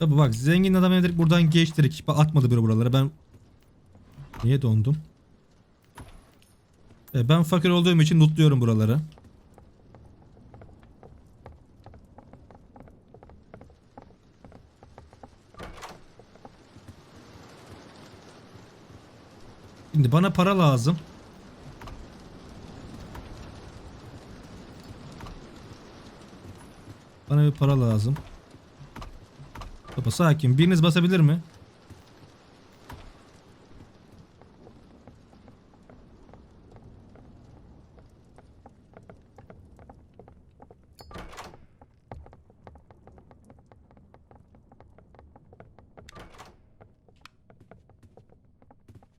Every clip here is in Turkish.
Tabi bak zengin adam direkt buradan geçtirdik. Bak atmadı biri buralara. Ben niye dondum? E, ben fakir olduğum için lootluyorum buraları. Şimdi bana para lazım. Bana bir para lazım. Baba sakin. Biriniz basabilir mi?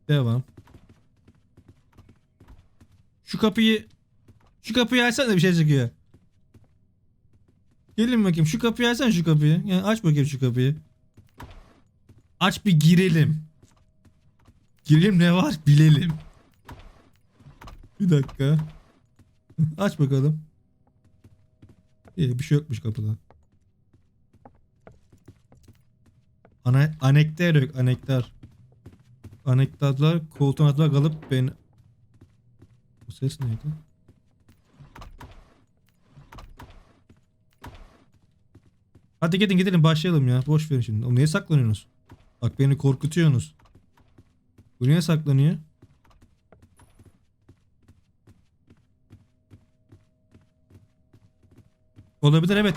Devam. Şu kapıyı şu kapıyı açsana bir şey çıkıyor. Gelin bakayım şu kapıyı açsana şu kapıyı. Yani aç bakayım şu kapıyı. Aç bir girelim. Girelim ne var bilelim. Bir dakika. Aç bakalım. İyi bir şey yokmuş kapıda. Ana anektar yok anektar. Anektarlar koltuğun altına kalıp ben... Bu ses neydi? Hadi gidin gidelim başlayalım ya. Boş verin şimdi. Oğlum niye saklanıyorsunuz? Bak beni korkutuyorsunuz. Bu niye saklanıyor? Olabilir evet.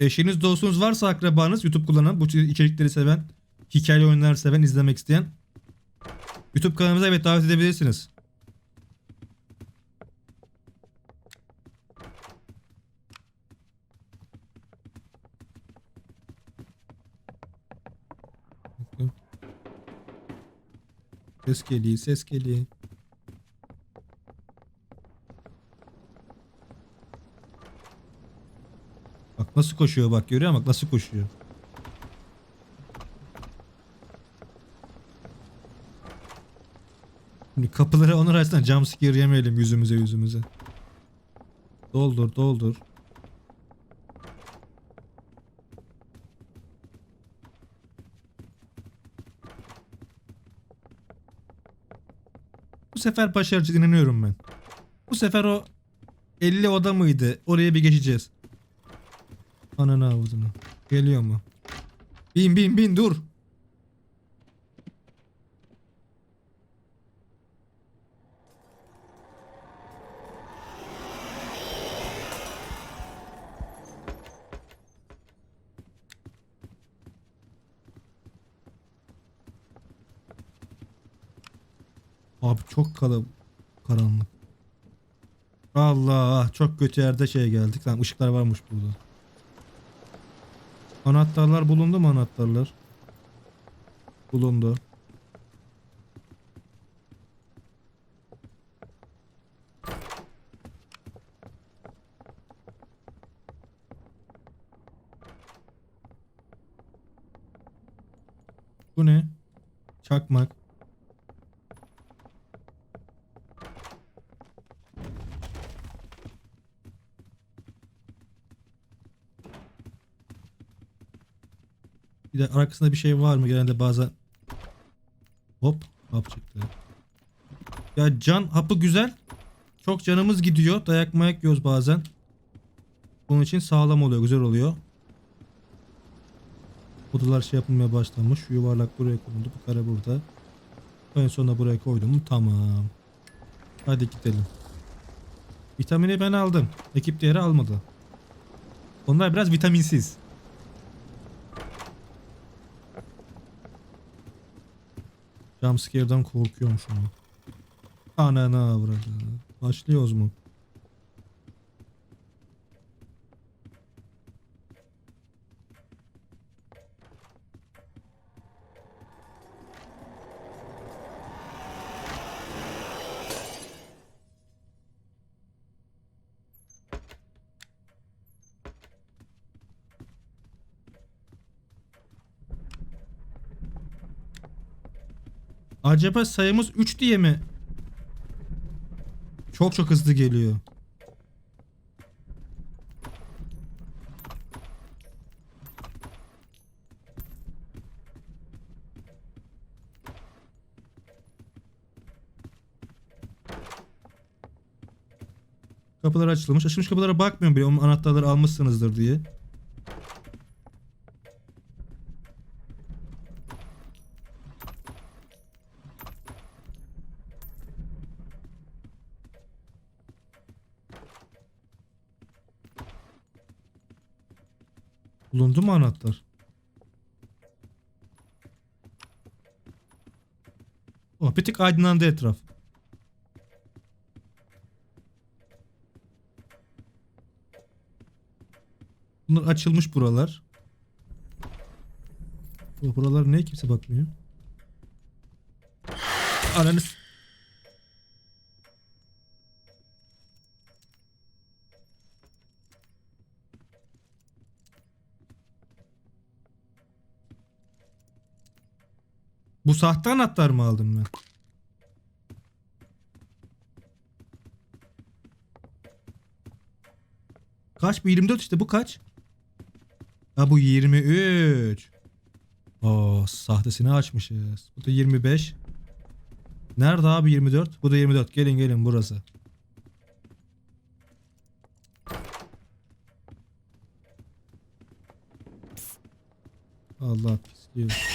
Eşiniz dostunuz varsa akrabanız YouTube kullanan bu içerikleri seven hikaye oyunları seven izlemek isteyen YouTube kanalımıza evet davet edebilirsiniz. Ses geliyor, ses geliyor. Bak nasıl koşuyor bak görüyor musun? Bak nasıl koşuyor. Şimdi kapıları onlar açsana jumpscare yemeyelim yüzümüze yüzümüze. Doldur doldur. Sefer başaracağız inanıyorum ben. Bu sefer o 50 oda mıydı? Oraya bir geçeceğiz. Ananı avuzunu. Geliyor mu? Bin bin bin dur. Abi çok kala karanlık. Allah çok kötü yerde şey geldik. Lan ışıklar varmış burada. Anahtarlar bulundu mu anahtarlar? Bulundu. Bu ne? Çakmak. Bir de arkasında bir şey var mı? Genelde bazen hop hap çıktı. Ya can hapı güzel. Çok canımız gidiyor. Dayak mayak yiyoruz bazen. Bunun için sağlam oluyor. Güzel oluyor. Odalar şey yapılmaya başlamış. Yuvarlak buraya konuldu. Bu kare burada. En sonunda buraya koydum. Tamam. Hadi gidelim. Vitamini ben aldım. Ekip diğeri almadı. Onlar biraz vitaminsiz. Jumpscare'dan korkuyorum şu an. Ananı avradı. Başlıyoruz mu? Acaba sayımız 3 diye mi? Çok çok hızlı geliyor. Kapılar açılmış. Açılmış kapılara bakmıyorum bile. Onun anahtarları almışsınızdır diye. Bulundu mu anahtar? Oh bir tık aydınlandı etraf. Bunlar açılmış buralar. Oh, buralar ne kimse bakmıyor. Ananı Bu sahte anahtar mı aldım ben? Kaç bu 24 işte bu kaç? Ha bu 23. Oo sahtesini açmışız. Bu da 25. Nerede abi 24? Bu da 24. Gelin gelin burası. Allah pisliyor.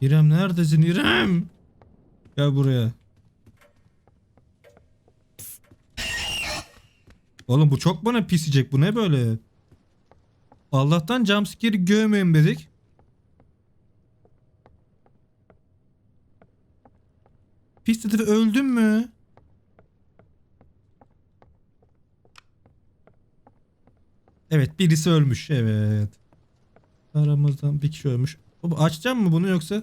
İrem neredesin İrem? Gel buraya. Oğlum bu çok bana pisecek. Bu ne böyle? Allah'tan jumpscare'i görmeyin dedik. Pis dedi öldün mü? Evet birisi ölmüş. Evet. Aramızdan bir kişi ölmüş. Baba açacağım mı bunu yoksa?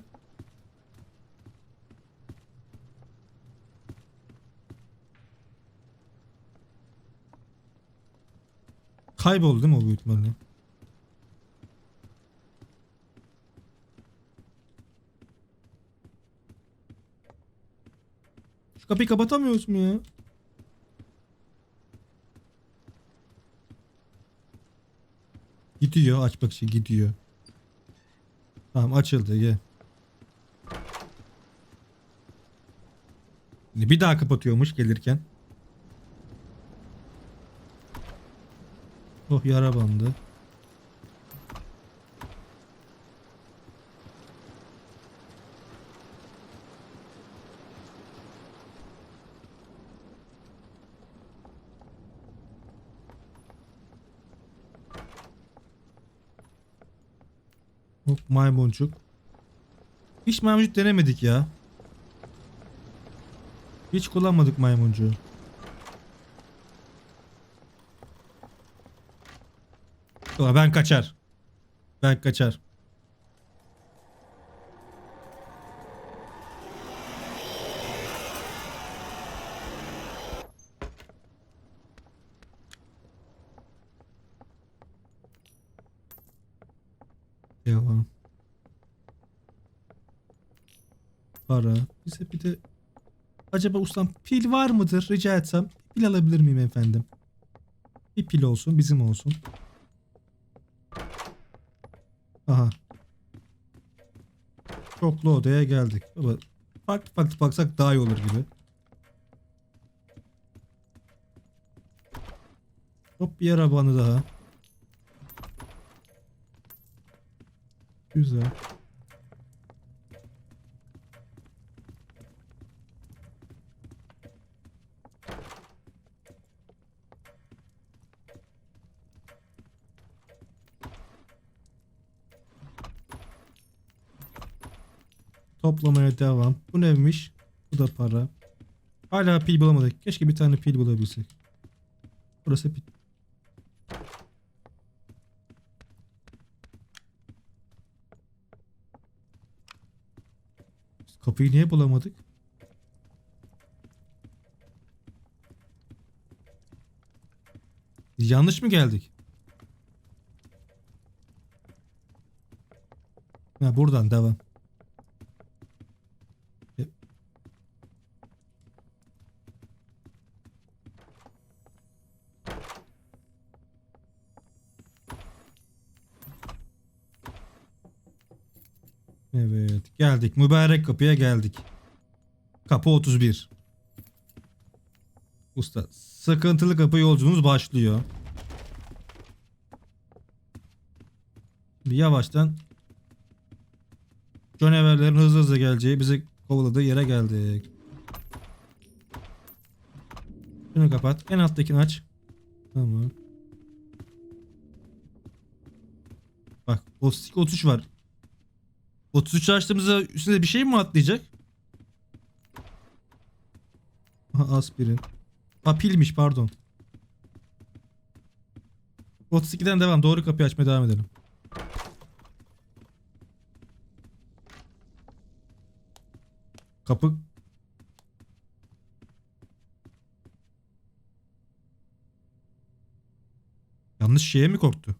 Kayboldu değil mi o büyük ihtimalle? Şu kapıyı kapatamıyoruz mu ya? Gidiyor aç bak şey gidiyor. Tamam açıldı gel. Bir daha kapatıyormuş gelirken. Oh yara bandı. Hop maymuncuk. Hiç maymuncuk denemedik ya. Hiç kullanmadık maymuncuğu. Ben kaçar. Ben kaçar. Devam. Para. Bize bir de acaba ustam pil var mıdır rica etsem? Pil alabilir miyim efendim? Bir pil olsun bizim olsun. Aha. Çoklu odaya geldik. Baba farklı farklı baksak daha iyi olur gibi. Hop bir yara bandı daha. Güzel. Toplamaya devam. Bu neymiş? Bu da para. Hala pil bulamadık. Keşke bir tane pil bulabilsek. Burası pil. Biz Kapıyı niye bulamadık? Yanlış mı geldik? Ha buradan devam. E- Evet Mübarek kapıya geldik. Kapı 31. Usta sıkıntılı kapı yolculuğunuz başlıyor. Bir yavaştan canavarların hızlı hızlı geleceği bizi kovaladığı yere geldik. Şunu kapat. En alttakini aç. Tamam. Bak 32 33 var. 33 açtığımızda üstüne bir şey mi atlayacak? Aspirin. Ha pilmiş pardon. 32'den devam. Doğru kapıyı açmaya devam edelim. Kapı Yanlış şeye mi korktu?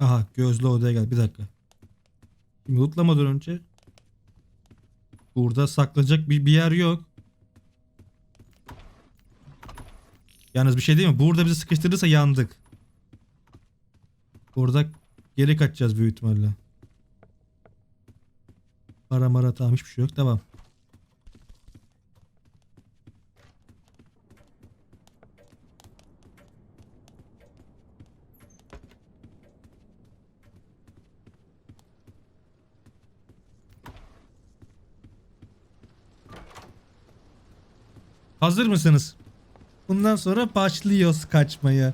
Aha gözlü odaya gel. Bir dakika. Şimdi lootlamadan önce burada saklanacak bir, bir yer yok. Yalnız bir şey değil mi? Burada bizi sıkıştırırsa yandık. Burada geri kaçacağız büyük ihtimalle. Para mara tamam hiçbir şey yok. Devam. Hazır mısınız? Bundan sonra başlıyoruz kaçmaya.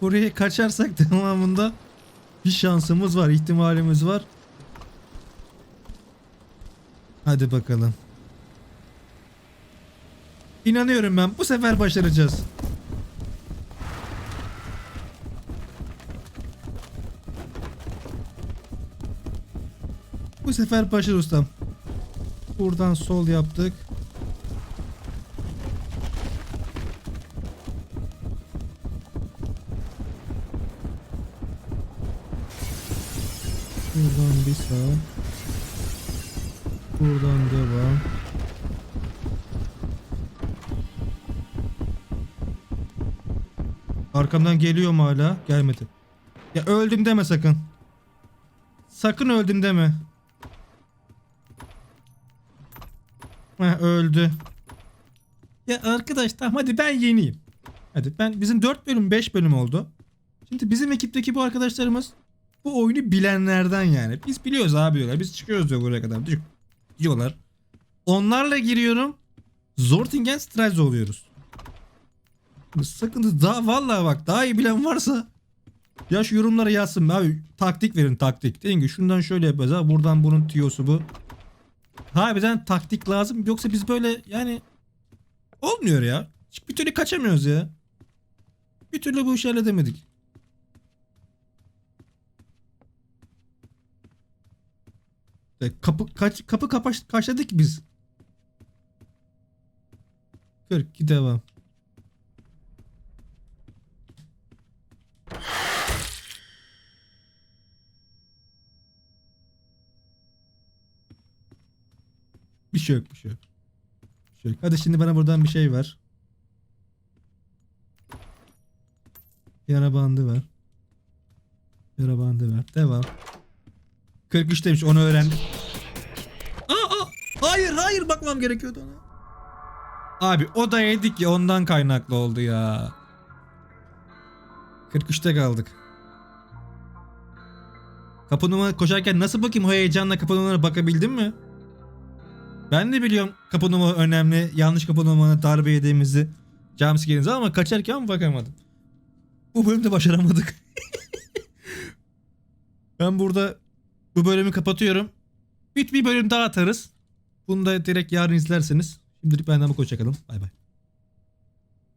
Buraya kaçarsak devamında bir şansımız var, ihtimalimiz var. Hadi bakalım. İnanıyorum ben. Bu sefer başaracağız. Bu sefer başarı ustam. Buradan sol yaptık. Buradan bir sağ. Buradan devam. Arkamdan geliyor mu hala? Gelmedi. Ya öldüm deme sakın. Sakın öldüm deme. Heh, öldü. Ya arkadaş tamam hadi ben yeniyim. Hadi ben bizim 4 bölüm 5 bölüm oldu. Şimdi bizim ekipteki bu arkadaşlarımız bu oyunu bilenlerden yani. Biz biliyoruz abi diyorlar. Biz çıkıyoruz diyor buraya kadar. Diyor- Diyorlar. Onlarla giriyorum. Zortingen Strike oluyoruz. Sakın daha vallahi bak daha iyi bilen varsa ya şu yorumlara yazsın abi taktik verin taktik. Deyin ki şundan şöyle yapacağız ha buradan bunun tiyosu bu. Harbiden taktik lazım yoksa biz böyle yani olmuyor ya. Bir türlü kaçamıyoruz ya. Bir türlü bu işi halledemedik. Kapı kaç kapı kapaş kaçladık biz. 42 devam. Bir şey yok, bir şey yok. Bir şey yok. Hadi şimdi bana buradan bir şey ver. Yara bandı ver. Yara bandı ver. Devam. 43 demiş onu öğrendim. Aa, aa, hayır hayır bakmam gerekiyordu ona. Abi o da yedik ya ondan kaynaklı oldu ya. 43'te kaldık. Kapı numara koşarken nasıl bakayım o heyecanla kapı numara bakabildim mi? Ben de biliyorum kapı numara önemli. Yanlış kapı numara darbe yediğimizi. Jumpscare'inizi ama kaçarken bakamadım. Bu bölümde başaramadık. ben burada bu bölümü kapatıyorum. Bir, bir bölüm daha atarız. Bunu da direkt yarın izlerseniz. Şimdilik benden bu hoşçakalın. Bay bay.